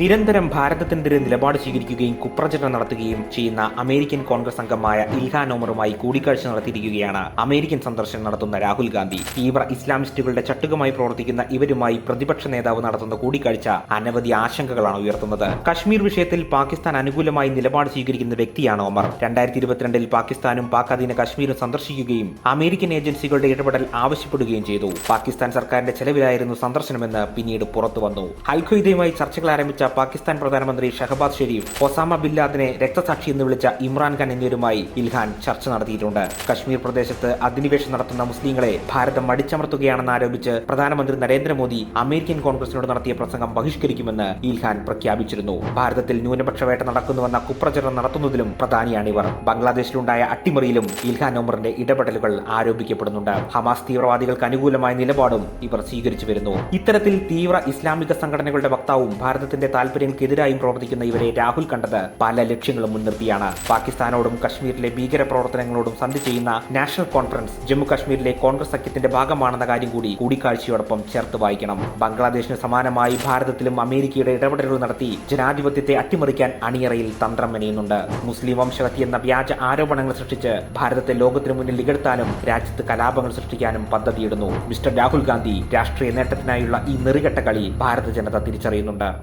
നിരന്തരം ഭാരതത്തിനെതിരെ നിലപാട് സ്വീകരിക്കുകയും കുപ്രചരണം നടത്തുകയും ചെയ്യുന്ന അമേരിക്കൻ കോൺഗ്രസ് അംഗമായ ഇൽഹാൻ ഒമറുമായി കൂടിക്കാഴ്ച നടത്തിയിരിക്കുകയാണ്. അമേരിക്കൻ സന്ദർശനം നടത്തുന്ന രാഹുൽ ഗാന്ധി തീവ്ര ഇസ്ലാമിസ്റ്റുകളുടെ ചട്ടുകമായി പ്രവർത്തിക്കുന്ന ഇവരുമായി പ്രതിപക്ഷ നേതാവ് നടത്തുന്ന കൂടിക്കാഴ്ച അനവധി ആശങ്കകളാണ് ഉയർത്തുന്നത്. കശ്മീർ വിഷയത്തിൽ പാകിസ്ഥാൻ അനുകൂലമായി നിലപാട് സ്വീകരിക്കുന്ന വ്യക്തിയാണ് ഒമർ. രണ്ടായിരത്തി ഇരുപത്തിരണ്ടിൽ പാകിസ്ഥാനും പാക് അധീന കശ്മീരും സന്ദർശിക്കുകയും അമേരിക്കൻ ഏജൻസികളുടെ ഇടപെടൽ ആവശ്യപ്പെടുകയും ചെയ്തു. പാകിസ്ഥാൻ സർക്കാരിന്റെ ചെലവിലായിരുന്നു സന്ദർശനമെന്ന് പിന്നീട് പുറത്തു വന്നു. അൽഖ്വയ്ദയുമായി ചർച്ചകൾ ആരംഭിച്ച പാകിസ്ഥാൻ പ്രധാനമന്ത്രി ഷഹബാസ് ഷെരീഫ് ഒസാമ ബിൻ ലാദനെ രക്തസാക്ഷി എന്ന് വിളിച്ച ഇമ്രാൻഖാൻ എന്നിവരുമായി ഇൽഹാൻ ചർച്ച നടത്തിയിട്ടുണ്ട്. കശ്മീർ പ്രദേശത്ത് അധിനിവേശം നടത്തുന്ന മുസ്ലിങ്ങളെ ഭാരതം അടിച്ചമർത്തുകയാണെന്ന് ആരോപിച്ച് പ്രധാനമന്ത്രി നരേന്ദ്രമോദി അമേരിക്കൻ കോൺഗ്രസിനോട് നടത്തിയ പ്രസംഗം ബഹിഷ്കരിക്കുമെന്ന് ഇൽഹാൻ പ്രഖ്യാപിച്ചിരുന്നു. ഭാരതത്തിൽ ന്യൂനപക്ഷ വേട്ട നടക്കുന്നുവെന്ന കുപ്രചരണം നടത്തുന്നതിലും പ്രധാനിയാണിവർ. ബംഗ്ലാദേശിലുണ്ടായ അട്ടിമറിയിലും ഇൽഹാൻ ഒമറിന്റെ ഇടപെടലുകൾ ആരോപിക്കപ്പെടുന്നുണ്ട്. ഹമാസ് തീവ്രവാദികൾക്ക് അനുകൂലമായ നിലപാടും ഇവർ സ്വീകരിച്ചു വരുന്നു. ഇത്തരത്തിൽ തീവ്ര ഇസ്ലാമിക സംഘടനകളുടെ വക്താവും ഭാരതത്തിന്റെ താൽപര്യങ്ങൾക്കെതിരായും പ്രവർത്തിക്കുന്ന ഇവരെ രാഹുൽ കണ്ടത് പല ലക്ഷ്യങ്ങളും മുൻനിർത്തിയാണ്. പാകിസ്ഥാനോടും കശ്മീരിലെ ഭീകര പ്രവർത്തനങ്ങളോടും സന്ധി ചെയ്യുന്ന നാഷണൽ കോൺഫറൻസ് ജമ്മു കശ്മീരിലെ കോൺഗ്രസ് സഖ്യത്തിന്റെ ഭാഗമാണെന്ന കാര്യം കൂടി കൂടിക്കാഴ്ചയോടൊപ്പം ചേർത്ത് വായിക്കണം. ബംഗ്ലാദേശിന് സമാനമായി ഭാരതത്തിലും അമേരിക്കയുടെ ഇടപെടലുകൾ നടത്തി ജനാധിപത്യത്തെ അട്ടിമറിക്കാൻ അണിയറയിൽ തന്ത്രം മെനയുന്നുണ്ട് മുസ്ലിം വംശഹത്യ എന്ന വ്യാജ ആരോപണങ്ങൾ സൃഷ്ടിച്ച് ഭാരതത്തെ ലോകത്തിനു മുന്നിൽ ഇകഴ്ത്താനും രാജ്യത്ത് കലാപങ്ങൾ സൃഷ്ടിക്കാനും പദ്ധതിയിടുന്നു. മിസ്റ്റർ രാഹുൽ ഗാന്ധി രാഷ്ട്രീയ നേട്ടത്തിനായുള്ള ഈ നെറികെട്ട കളി ഭാരത ജനത തിരിച്ചറിയുന്നുണ്ട്.